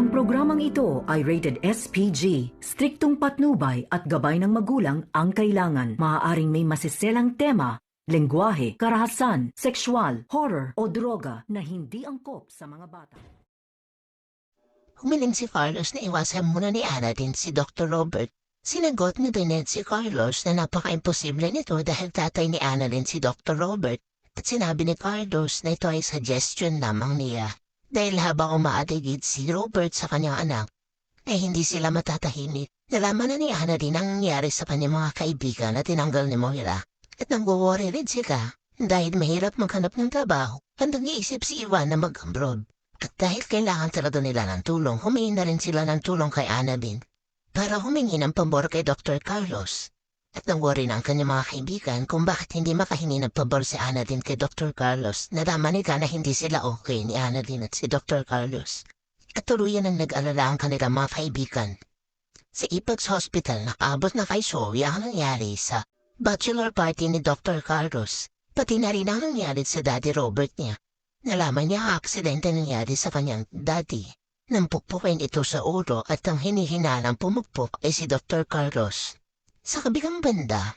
Ang programang ito ay rated SPG. Striktong patnubay at gabay ng magulang ang kailangan. Maaaring may masiselang tema, lengguwahe, karahasan, sexual, horror o droga na hindi angkop sa mga bata. Humiling si Carlos na iwasan muna ni Ana din si Dr. Robert. Sinagot ni Dinette si Carlos na napaka-imposible nito dahil tatay ni Ana din si Dr. Robert at sinabi ni Carlos na ito ay suggestion lamang niya. Dahil habang umaatigid si Robert sa kanyang anak, ay hindi sila matatahimik. Nalaman na ni Ana din ang nangyari sa kanyang mga kaibigan na tinanggal ni Moira. At nang-worry rin sila dahil mahirap maghanap ng trabaho at nag-iisip si Ivan na mag-abroad. At dahil kailangan talaga nila ng tulong, humingi na rin sila ng tulong kay Ana din para humingi ng pabor kay Dr. Carlos. At nang-worry na ang kanyang mga kaibigan kung bakit hindi makahingi ng pabor si Ana din kay Dr. Carlos. Nalaman nila na hindi sila okay ni Ana din at si Dr. Carlos. At tuluyan ang nag-alala ang kanilang mga kaibigan. Sa Ipags Hospital, nakaabot na kay Zoe ang nangyari sa bachelor party ni Dr. Carlos. Pati na rin ang nangyari sa Daddy Robert niya. Nalaman niya ang aksidente nangyari sa kanyang daddy. Nang pukpukin ito sa ulo at ang hinihinalang pumukpok ay si Dr. Carlos. Sa kabilang banda,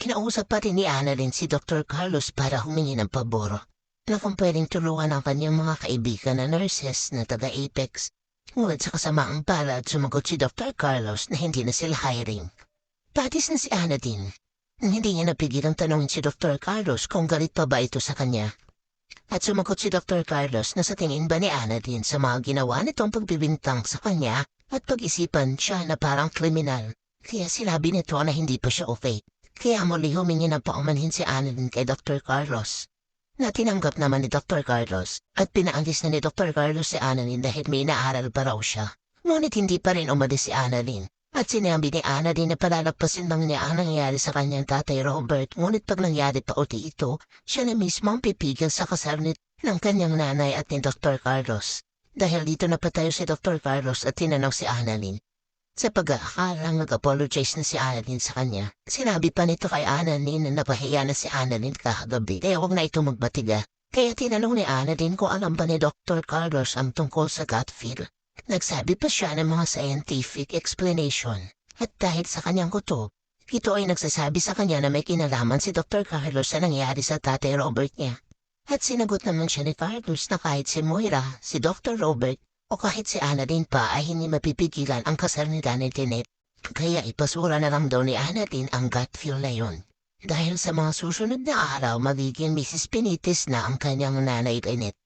kinausap pa rin ni Ana rin si Dr. Carlos para humingi ng pabor na kung pwedeng tulungan ang kanyang mga kaibigan na nurses na taga-Apex. Ngunit sa kasamaang palad sumagot si Dr. Carlos na hindi na sila hiring. Patis na si. Nang hindi niya napigilang tanongin si Dr. Carlos kung galit pa ba ito sa kanya. At sumagot si Dr. Carlos na sa tingin ba ni Ana din sa mga ginawa nitong pagbibintang sa kanya at pag-isipan siya na parang kriminal. Kaya sinabi nito na hindi pa siya okay. Kaya muli humingi ng paumanhin si Ana din kay Dr. Carlos. Na tinanggap naman ni Dr. Carlos at pinaalis na ni Dr. Carlos si Annalyn dahil may inaaral pa raw siya. Ngunit hindi pa rin umalis si Annalyn. At sinabi ni Ana din na palalagpasin lang niya ang nangyari sa kanyang tatay Robert ngunit pag nangyari pa uti ito, siya na mismo ang pipigil sa kasal ng kanyang nanay at ni Dr. Carlos. Dahil dito napatayo si Dr. Carlos at tinanong si Annalyn. Sa pag-aakalang nag-apologize na si Annalyn sa kanya, sinabi pa nito kay Annalyn na napahiya na si Annalyn kagabi kaya huwag na ito magbatiga. Kaya tinanong ni Annalyn kung alam ba ni Dr. Carlos ang tungkol sa gut feel. Nagsabi pa siya ng mga scientific explanation. At dahil sa kanyang kutob, ito ay nagsasabi sa kanya na may kinalaman si Dr. Carlos sa nangyari sa tatay Robert niya. At sinagot naman siya ni Carlos na kahit si Moira, si Dr. Robert, o kahit si Ana din pa ay hindi mapipigilan ang kasal ni Tinet. Kaya ipasura na lang daw ni Ana din ang gut feel na yun. Dahil sa mga susunod na araw, magiging Mrs. Pinitis na ang kanyang nanay Tinet.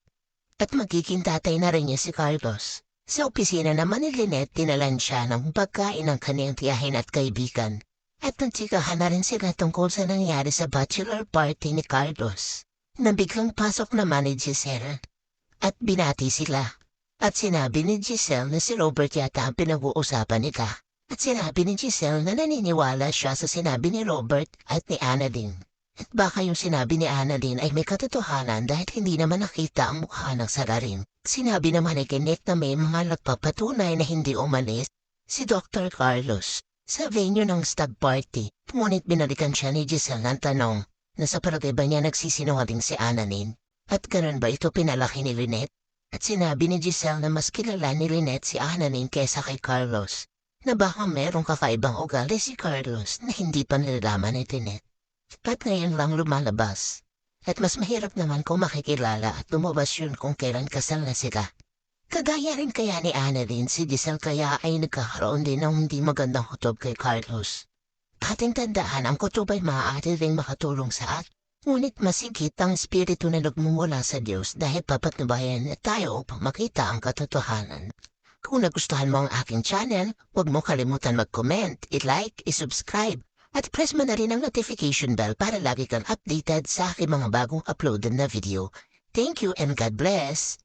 At magiging tatay na rin niya si Carlos. Sa opisina naman ni Lynette, tinalan siya ng pagkain ng kanyang tiyahin at kaibigan. At nagtsikahan na rin sila tungkol sa nangyari sa bachelor party ni Carlos. Nabiglang pasok naman ni Giselle. At binati sila. At sinabi ni Giselle na si Robert yata ang pinag-uusapan nila. At sinabi ni Giselle na naniniwala siya sa sinabi ni Robert at ni Anna din. At baka yung sinabi ni Anna din ay may katotohanan dahil hindi naman nakita ang mukha ng salarin. Sinabi naman ni Kenneth na may mga nagpapatunay na hindi umalis si Dr. Carlos sa venue ng stag party. Ngunit binalikan siya ni Giselle ng tanong na sa palagay ba niya nagsisinungaling si Ananin? At ganun ba ito pinalaki ni Lynette? At sinabi ni Giselle na mas kilala ni Lynette si Ananin kesa kay Carlos na baka merong kakaibang ugali si Carlos na hindi pa nilalaman ni Lynette. At ngayon lang lumalabas. At mas mahirap naman kung makikilala at lumabas yun kung kailan kasal na sila. Kagaya rin kaya ni Ana din si Giselle kaya ay nagkakaroon din ng hindi magandang kutob kay Carlos. Ating tandaan ang kutob ay maaari rin makatulong sa atin. Ngunit masigit ang espiritu na nagmumula sa Diyos dahil papatnubayan na tayo upang makita ang katotohanan. Kung nagustuhan mo ang aking channel, huwag mo kalimutan mag-comment, i-like, i-subscribe, at press mo na rin ang notification bell para lagi kang updated sa aking mga bagong uploaded na video. Thank you and God bless!